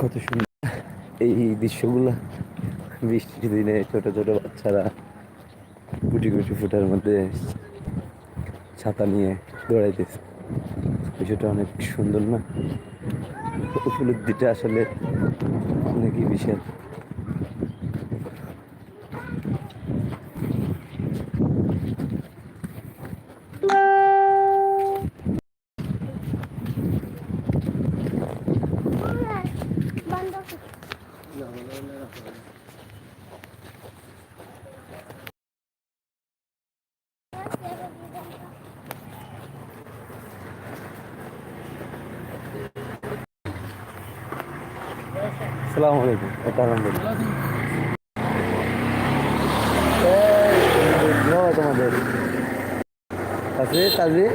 কত সুন্দর। এই দৃশ্যগুলো বৃষ্টির দিনে ছোট ছোট বাচ্চারা গুটি গুটি ফুটার মধ্যে ছাতা নিয়ে দৌড়াইতেছে। বিষয়টা অনেক সুন্দর না? উপলব্ধিটা আসলে অনেকই বিশাল সালাম আলাইকুম আলহামদুলিল্লাহ তোমাদের আছে কাজে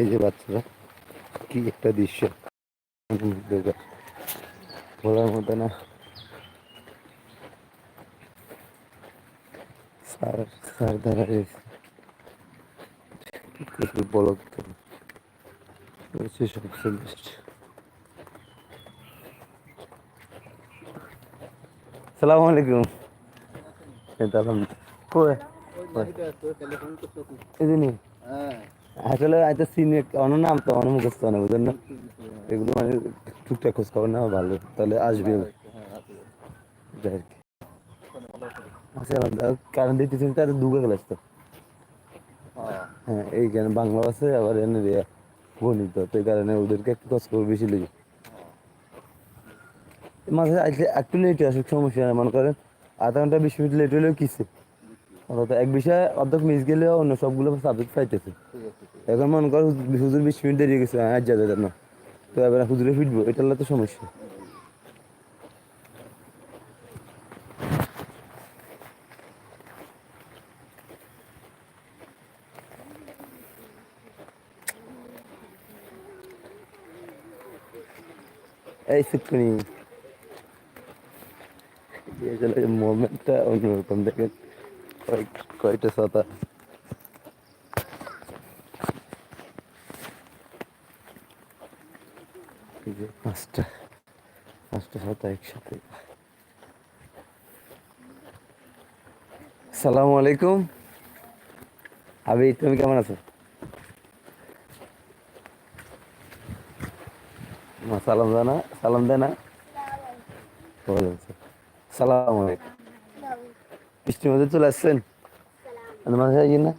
এই যে বাচ্চারা, কি একটা দৃশ্য। বলার মতো না। স্যার স্যার দ্বারা বেস্ট সালাম আলাইকুম। আলহামদুলিল্লাহ এই আসলে হয়তো সিনে অন্য নাম তো অন্য মুখস্থ না বুঝলেন না? এগুলো মানে টুকটাক খোঁজ খবর নেওয়া ভালো তাহলে আসবে। যাই আর কি। আচ্ছা কারণ দিতেছেন তার দুগা ক্লাস তো। হ্যাঁ। এইখানে বাংলা আছে আবার এনে দিয়ে গণিত তো এই কারণে ওদেরকে একটু খোঁজ খবর বেশি লেগে। মাঝে একটু লেট আসুক সমস্যা মনে করেন আধা ঘণ্টা বিশ মিনিট লেট হলেও কিসে? অর্থাৎ এক বিষয়ে অর্ধেক মিস গেলেও অন্য সবগুলো সাবজেক্ট পাইতেছে। এখন মনে কর হুজুর- বিশ মিনিট দেরিয়ে গেছে আজ যাবে না। তো এবার হুজুরে ফিটবো এটা তো সমস্যা। এই সুকুনি। মোমেন্টটা অন্যরকম দেখেন। কয়টা ছাতা পাঁচটা পাঁচটা ছাতা একসাথে সালামু আলাইকুম আবি তুমি কেমন আছো? সালাম দেয় না সালাম দেয় না ওয়ালাইকুম আসসালাম। সালাম আলাইকুম। বৃষ্টির মধ্যে চলে আসছেন? মাঝে যাই না?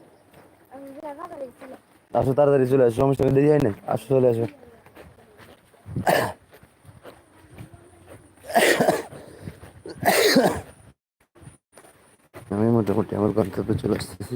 আসো তাড়াতাড়ি চলে আসো সমস্যা দেরি হয় না। আসো চলে আসো। আমি মোটামুটি আমার গন্তব্যে চলে আসতেছি।